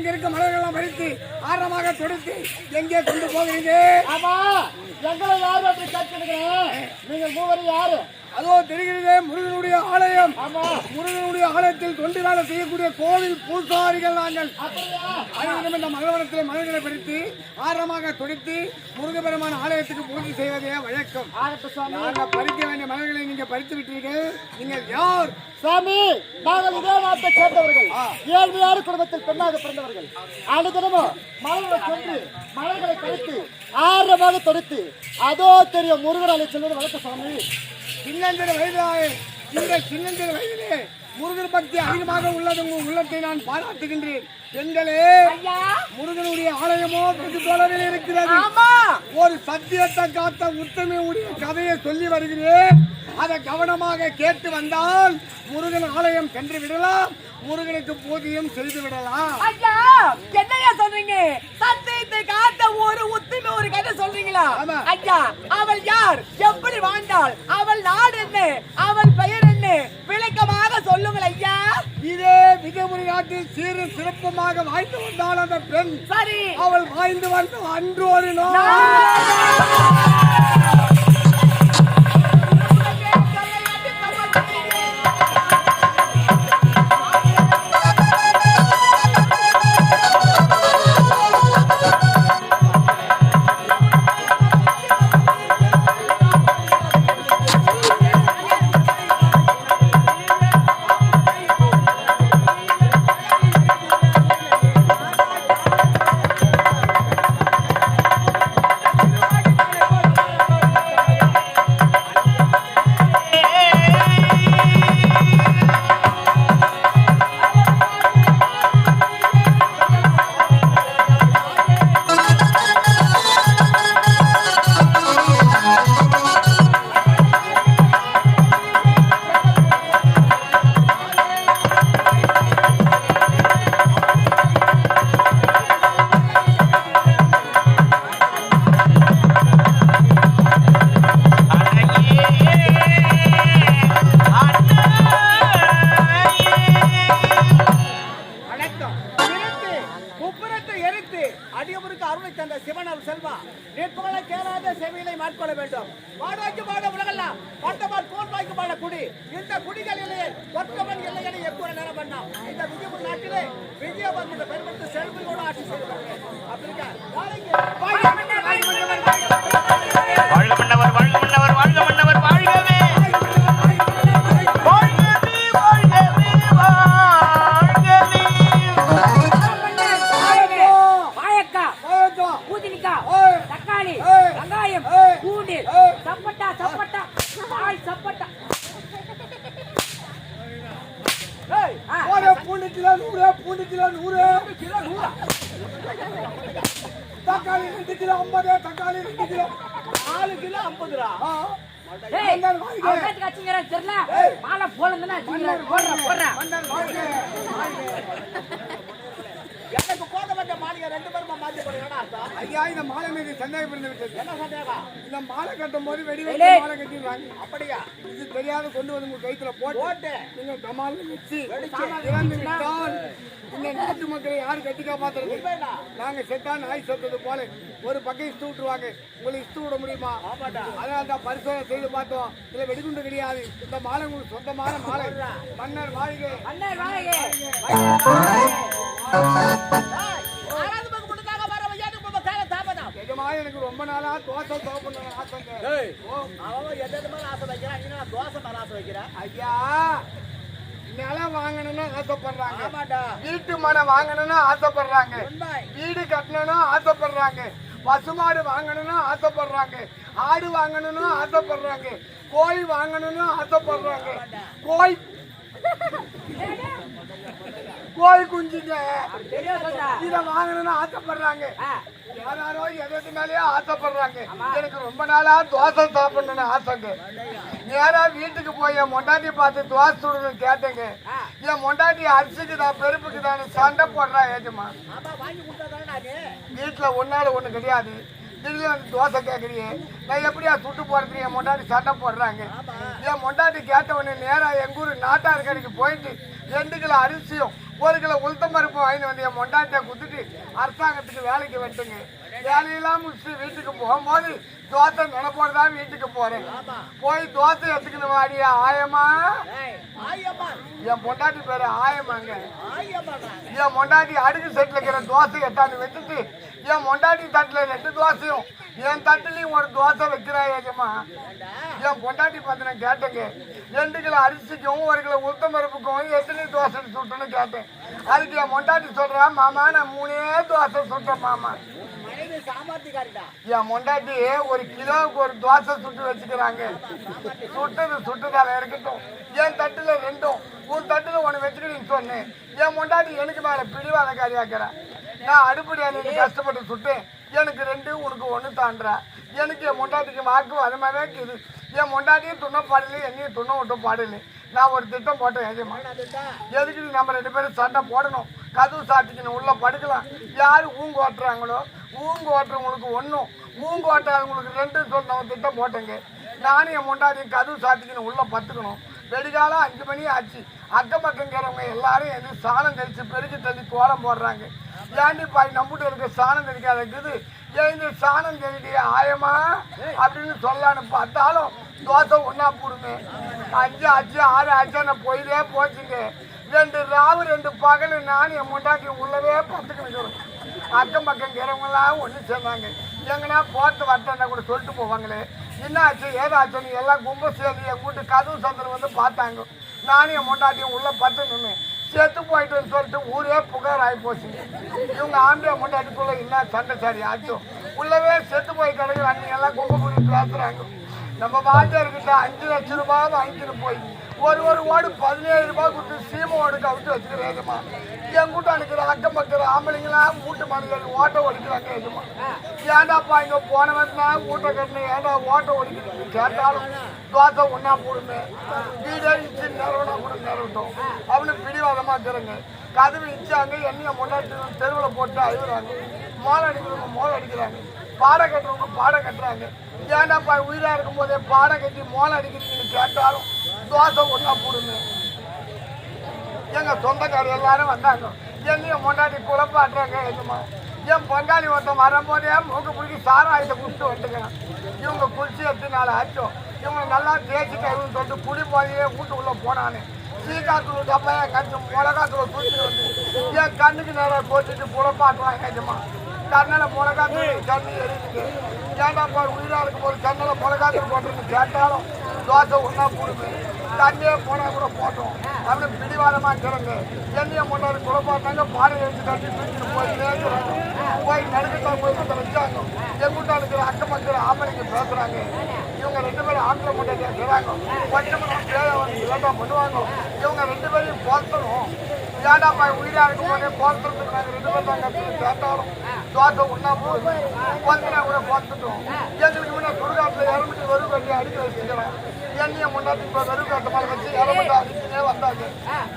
அங்கிருக்க இருக்க மலர்களெல்லாம் பறித்து ஆரமாக தொடுத்து எங்கே கொண்டு போகிறீங்க? ஆமா எங்களை யாரும் அப்படி கேட்கிறீங்க நீங்கள் மூவரும் யாரு? அதோ தெரிகிறதே முருகனுடைய ஆலயம். முருகனுடைய ஆலயத்தில் தொண்டு வேலை செய்யக்கூடிய கோவில் பூசாரிகள் நாங்கள். அனைவரும் இந்த மகவனத்தில் மலர்களை பறித்து ஆரமாக தொடுத்து முருகபெருமான ஆலயத்துக்கு பூஜை செய்வதே வழக்கம். ஆகட்டும் சுவாமி. நாங்க பறிக்க வேண்டிய மலர்களை நீங்க பறித்து விட்டீர்கள். நீங்கள் யார்? சாமி நாங்கள் இதே நாட்டை சேர்ந்தவர்கள். ஏழ்மையான குடும்பத்தில் பெண்ணாக பிறந்தவர்கள். அனுதினமும் மலர்களை கொண்டு மலர்களை கழித்து ஆரமாக தொடுத்து அதோ தெரியும் முருகன் அலை செல்வது வழக்க சாமி சின்னஞ்சிறு வயதாய. இந்த சின்னஞ்சிறு வயதிலே. முருகன் பக்தி அதிகமாக உள்ளது. உங்கள் உள்ளத்தை நான் பாராட்டுகின்றேன். பெண்களே முருகனுடைய ஆலயமோ வெகு தொலைவில் இருக்கிறது ஒரு சத்தியத்தை காத்த உத்தமையுடைய கதையை சொல்லி வருகிறேன். அதை கவனமாக கேட்டு வந்தால் முருகன் ஆலயம் சென்று விடலாம். முருகனுக்கு பூஜையும் செய்து விடலாம். ஐயா என்னையா சொல்றீங்க? சத்தியத்தை காத்த ஒரு உத்துமை ஒரு கதை சொல்றீங்களா. ஐயா அவள் யார்? எப்படி வாழ்ந்தாள்? அவள் நாடு என்ன? அவள் பெயர் என்ன? விளக்கமாக சொல்லுங்கள் ஐயா. இதே விஜயபுரி நாட்டில் சீரும் சிறப்புமாக வாழ்ந்து வந்தாள் அந்த பெண். சரி. அவள் வாழ்ந்து வந்த அன்று ஒரு நாள் வாடாக்கி வாட உலகெல்லாம் பட்டமார் கோல் குடி. இந்த குடிகள் இல்லையே இல்லை என நேரம் இந்த விஜயபுரி நாட்டிலே விஜயவர்மனை பயன்படுத்தி செல்வங்களோட ஆட்சி செய்வாங்க அப்படி இருக்க கிலோ? நாலு கிலோ ஐம்பது ரூபா. தெரியல. மாலை அடிச்சுங்கிறான் போடுறா போடுறா. மன்னர் போக வேண்டிய மாளிகை ரெண்டு பேருமா மாத்தி அர்த்தம்? ஐயா இந்த மாலை மீது சந்தேகப்பட்டு விட்டது. என்ன சந்தேகம்? இந்த மாலை கட்டும் போது வெடி. வெடி மாலை கட்டிடுறாங்க. அப்படியா? இது தெரியாத கொண்டு வந்து உங்க கைத்துல போட்டு நீங்க டமால்னு வச்சு. இறந்து விட்டால் இந்த நாட்டு மக்களை யாரு கட்டி காப்பாத்துறது. நாங்க செத்தா நாய் செத்தது போல ஒரு பக்கம் இஸ்து விட்டுருவாங்க. உங்களுக்கு இஸ்து விட முடியுமா? ஆமாடா. அதான் அந்த பரிசோதனை செய்து பார்த்தோம். இதுல வெடிகுண்டு கிடையாது. இந்த மாலை உங்களுக்கு சொந்தமான மாலை. மன்னர் வாழ்க வாழையே நிஜமா எனக்கு ரொம்ப நாளா தோசை சாப்பிடணும் ஆசைங்க ஓ, அவன் எது எது மேல ஆசை வைக்கிறான்? நீ நான் தோசை மேல ஆசை வைக்கிறேன் ஐயா நிலம் வாங்கணும்னு ஆசைப்படுறாங்க. வீட்டு மனை வாங்கணும்னு ஆசைப்படுறாங்க. வீடு கட்டணும்னு ஆசைப்படுறாங்க. பசுமாடு வாங்கணும்னு ஆசைப்படுறாங்க. ஆடு வாங்கணும்னு ஆசைப்படுறாங்க. கோழி வாங்கணும்னு ஆசைப்படுறாங்க. கோழி கோழி குஞ்சுங்க. இத வாங்கணும்னு ஆசைப்படுறாங்க. யாராரோ எதற்கு மேலேயே ஆசைப்படுறாங்க. எனக்கு ரொம்ப நாளா தோசை சாப்பிடணும்னு ஆசைங்க. நேரா வீட்டுக்கு போய் என் மொண்டாட்டி பார்த்து தோசை சுடணும்னு கேட்டேங்க. என் மொண்டாட்டி அரிசிக்கு தான் பெருப்புக்கு தான் சண்டை போடுறா ஏஜமா. வீட்டுல ஒன்னால ஒண்ணு கிடையாது. திடீர்னு வந்து தோசை கேட்குறீங்க நான் எப்படியா சுட்டு போடுறது என் மொண்டாட்டி சட்டை போடுறாங்க. என் மொண்டாட்டி கேட்ட உடனே நேராக எங்கள் ஊர் நாட்டார் கடைக்கு போயிட்டு ரெண்டு கிலோ அரிசியும் ஒரு கிலோ உளுத்தம் பருப்பு வாங்கிட்டு வந்து என் மொண்டாட்டியை குத்துட்டு அரசாங்கத்துக்கு வேலைக்கு வந்துட்டுங்க. வேலையெல்லாம் முடிச்சுட்டு வீட்டுக்கு போகும்போது தோசை நினைப்போடு தான் வீட்டுக்கு போறேன். போய் தோசை எடுத்துக்கணும் வாடியா ஆயமா என் பொண்டாட்டி பேரு ஆயமாங்க என் மொண்டாட்டி அடுக்கு செட்டில் இருக்கிற தோசை எட்டாந்து வச்சுட்டு என் மொண்டாட்டி தட்டில் ரெண்டு தோசையும் என் தட்டுலையும் ஒரு தோசை வைக்கிறா ஏஜமா என் பொண்டாட்டி பார்த்து நான் கேட்டேங்க. ரெண்டு கிலோ அரிசிக்கும் ஒரு கிலோ உளுத்தம் பருப்புக்கும் எத்தனை தோசை சுட்டுன்னு கேட்டேன். அதுக்கு என் மொண்டாட்டி சொல்றா மாமா நான் மூணே தோசை சுட்டேன் மாமா. என் மொண்டாட்டி ஒரு கிலோவுக்கு ஒரு தோசை சுட்டு வச்சுக்கிறாங்க. சுட்டது சுட்டுதால இருக்கட்டும். என் தட்டுல ரெண்டும். உன் தட்டுல ஒன்று வச்சுக்கிட்டு சொன்னேன். என் மொண்டாட்டி எனக்கு மேல பிடிவாதக்காரியாக்கிறேன் நான் அடுப்படி அன்னைக்கு கஷ்டப்பட்டு சுட்டேன். எனக்கு ரெண்டு உனக்கு ஒன்று தாண்டுறா எனக்கு என் மொண்டாட்டிக்கு வாக்கு அது மாதிரி இருக்குது. என் மொண்டாட்டியும் துண்ண பாடல என்னையும் துண்ண விட்டும் பாடல. நான் ஒரு திட்டம் போட்டேன் எஜமா எதுக்கு நம்ம ரெண்டு பேரும் சண்டை போடணும்? கதவு சாத்திக்கணும் உள்ள படுக்கலாம். யார் ஊங்கு ஓட்டுறாங்களோ ஊங்கு ஓட்டுறவங்களுக்கு ஒன்றும் ஊங்கு ஓட்டாதவங்களுக்கு ரெண்டு சொன்ன ஒரு திட்டம் போட்டேங்க. நானும் என் முண்டாடியும் கதவு சாத்திக்கணும் உள்ள பத்துக்கணும் வெடிகாலம் அஞ்சு மணி ஆச்சு. அக்கம் பக்கங்கிறவங்க எல்லாரும் எது சாணம் தெளிச்சு பெருக்கி தள்ளி கோலம் போடுறாங்க. ஏண்டி பாய் நம்பிட்டு இருக்க சாணம் தெளிக்காத இருக்குது. எழுந்து சாணம் தெளிக்கிய ஆயமா அப்படின்னு சொல்லலான்னு பார்த்தாலும் தோசை ஒன்றா போடுங்க அஞ்சு அஞ்சு ஆறு அஞ்சு நான் போயிட்டே போச்சுங்க. ரெண்டு ராவு ரெண்டு பகல் நான் என் முண்டாட்டி உள்ளவே பத்துக்கணும் அக்கம் பக்கம் இருக்கிறவங்களாம் ஒன்று சேர்ந்தாங்க எங்கன்னா போட்டு வரட்டா கூட சொல்லிட்டு போவாங்களே. என்ன ஆச்சு ஏதாச்சுன்னு எல்லாம் கும்ப சேர்ந்து என் வீட்டு கதவு சந்திரம் வந்து பார்த்தாங்க. நானும் என் முண்டாட்டியும் உள்ள பத்து நின்று செத்து போயிட்டுன்னு சொல்லிட்டு ஊரே புகார் ஆகி போச்சு. இவங்க ஆம்பியா முண்டாட்டிக்குள்ள என்ன சண்டை சாரி? ஆச்சும் உள்ளவே செத்து போய் கிடக்குற அன்னைக்கு எல்லாம் கும்ப பேசுகிறாங்க நம்ம நம்ம வாத்தியார்கிட்ட அஞ்சு லட்சம் ரூபாய் வாங்கிட்டு போய் ஒரு ஒரு ஓடு பதினேழு ரூபாய் கொடுத்து சீம ஓடு கவிட்டு வச்சுக்கிறேன்மா என் கூட்டம் அனுக்கிற அக்கம் பக்கத்தில் ஆம்பளைங்களாம் மூட்டு மனிதர்கள் ஓட்டை ஒடிக்கிறாங்க எதுமா? ஏண்டாப்பா இங்கே போன வந்தா ஊட்ட கட்டணும் ஏண்டா ஓட்டை ஒடிக்கிறது கேட்டாலும் தோசை ஒன்றா போடுமே. வீடே இச்சு நிறுவனா கூட நிறுவட்டும் அவனு பிடிவாதமாக இருக்கிறாங்க. கதவு இச்சாங்க எண்ணெயை முன்னாடி தெருவில் போட்டு அழுகுறாங்க. மோளம் அடிக்கிறவங்க மோளம் அடிக்கிறாங்க. பாட கட்டுறவங்க பாட கட்டுறாங்க. ஏன்னாப்பா உயிராக இருக்கும் போதே பாட கட்டி மோளம் அடிக்கிறீங்கன்னு கேட்டாலும் தோசை ஒன்றா போடுங்க எங்கள் சொந்தக்காரர் எல்லாரும் வந்தாங்க. என்னையும் முன்னாடி குழப்பாட்டுறாங்க எதுமா? என் பங்காளி ஒருத்தன் வரும்போதே மூக்கு பிடிச்சி சாராயத்தை குடிச்சு வந்துக்கிறான் இவங்க குளிச்சு எடுத்துனால நாள் ஆச்சோம் இவங்க நல்லா தேய்ச்சி கருன்னு சொல்லிட்டு குடி போதையே வீட்டுக்குள்ளே போனானே. சீக்காத்துல டப்பா என் கண்ணு மிளகாத்துல தூக்கி வந்து என் கண்ணுக்கு நேரம் போட்டுட்டு குழப்பாட்டுறாங்க எஜமா கண்ணில் மிளகாத்தூள் கண்ணு எரியுது. ஏண்டாப்பா உயிரா இருக்கும் போது கண்ணில் மிளகாத்தூள் போட்டுன்னு கேட்டாலும் தோசை ஒன்றா போடுது. தண்ணியே போனால் கூட போட்டோம் அப்படி பிடிவாதமாக இருக்கிறாங்க எண்ணெயை முன்னாடி குழப்பாட்டாங்க பாறை எடுத்து தண்ணி தூக்கிட்டு போய் நேர்க்கிறாங்க போய் நடுக்கத்தான் போய் அதை வச்சாங்க. எங்கிட்ட இருக்கிற அக்கம் பக்கிற ஆம்பளைக்கு பேசுகிறாங்க இவங்க ரெண்டு பேரும் ஆம்பளை முன்னாடி இருக்கிறாங்க. கொஞ்சம் பேரை வந்து இல்லாட்டா பண்ணுவாங்க. இவங்க ரெண்டு பேரையும் போத்தணும். ஏண்டாப்பா உயிரா இருக்கும் போதே போத்துறதுக்கு நாங்கள் ரெண்டு பேரும் தான் கற்று கேட்டாலும் தோசை ஒன்றா போகுது கொஞ்சம் கூட போத்துட்டோம் எங்களுக்கு முன்னாடி சுடுகாட்டில் இறமிட்டு வெறும் கட்டி அடிக்க வச்சுக்கிறேன் எண்ணெயை முன்னாடி இப்போ வெறும் கட்ட மேலே வச்சு இறமிட்டு அடிச்சுனே வந்தாங்க.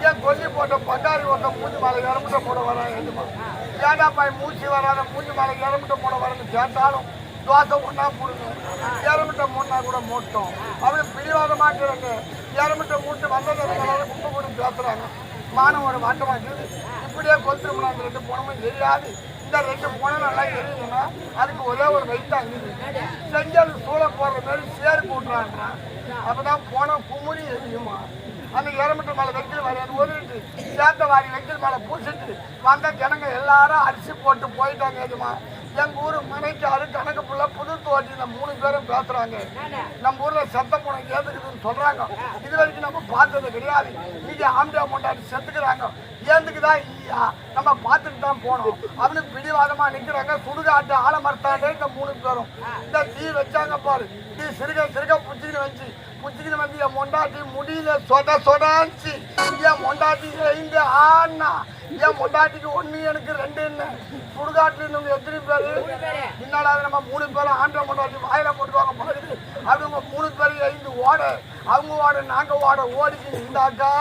ஏன் கொல்லி போட்ட பட்டாரி ஓட்ட மூஞ்சி மேலே இறமிட்ட போட வராங்க எதுமா ஏண்டாப்பா மூச்சு வராத மூஞ்சி மேலே இறமிட்ட போட வரேன்னு கேட்டாலும் தோசை ஒன்றா போடுங்க. இறமிட்ட மூணா கூட மூட்டோம். அப்படி பிடிவாதமாக்குறாங்க இறமிட்ட மூட்டு வந்ததுனால குப்பை போட்டு பேசுறாங்க மானவோட இருக்குது இப்படியே கொத்துருமுனா அந்த ரெண்டு போனமும் தெரியாது இந்த ரெண்டு பணம் நல்லா எரியுதுன்னா அதுக்கு ஒரே ஒரு வெயிட் இருக்குது செஞ்சல் சூளை போடுற மாதிரி சேர் போட்டுறான்றான் அப்பதான் போனால் குமுறி எரியுமா? அந்த இறமிட்டு மேலே வெக்கில் வரையாது ஒரு சேர்த்த வாரி வெக்கில் மேலே பூசிட்டு வந்த ஜனங்க எல்லாரும் அரிசி போட்டு போயிட்டாங்க எதுமா எங்க ஊர் மனைக்காரு கணக்கு புள்ள புது தோட்டி இந்த மூணு பேரும் பேசுறாங்க. நம்ம ஊர்ல செத்த பணம் ஏந்துக்குதுன்னு சொல்றாங்க. இது வரைக்கும் நம்ம பார்த்தது கிடையாது. இன்னைக்கு ஆம்பியா மொண்டாட்டி செத்துக்கிறாங்க. ஏந்துக்குதான் இல்லையா? நம்ம பார்த்துட்டு தான் போனோம். அப்படின்னு பிடிவாதமா நிக்கிறாங்க. சுடுகாட்டு ஆலமரத்தாண்டே இந்த மூணு பேரும். இந்த தீ வச்சாங்க பாரு. தீ சிறுக சிறுக புச்சிக்கிட்டு வச்சு புச்சிக்கிட்டு வந்து என் மொண்டாட்டி முடியல. சொட சொடாச்சு என் மொண்டாட்டி இந்த ஆனா ஏன் மொண்டாட்டிக்கு ஒண்ணு எனக்கு ரெண்டுன்னு சுடுகாட்டுல இருந்தவங்க எத்தனை பேரு? என்னடா நம்ம மூணு பேரும் ஆண்ட மொண்டாட்டி வாயில போட்டுவாங்க பாருது அவங்க மூணு பேரும் ஐந்து ஓட. அவங்க ஓட நாங்க ஓட ஓடிக்கு இருந்தாக்கா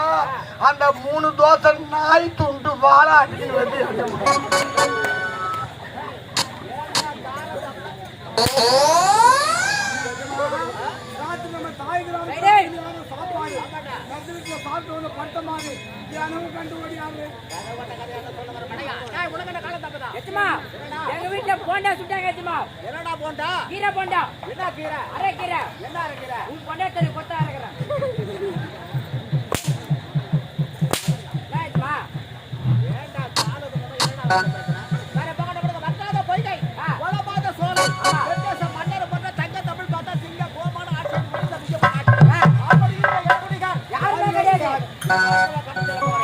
அந்த மூணு தோசை நாய் துண்டு வாழை அடிக்கணும் வந்து சாப்பாடு எங்க வீட்டுல போண்டா சுட்டாங்க எச்சுமா என்னடா போண்டா? கீரை போண்டா. என்ன கீரை? அரை கீரை. என்ன அரைக்கிற உன் பொண்டாட்டி கொத்தா இருக்கிறேன் ஏண்டா காலுக்கு முன்னாடி ஆட்சி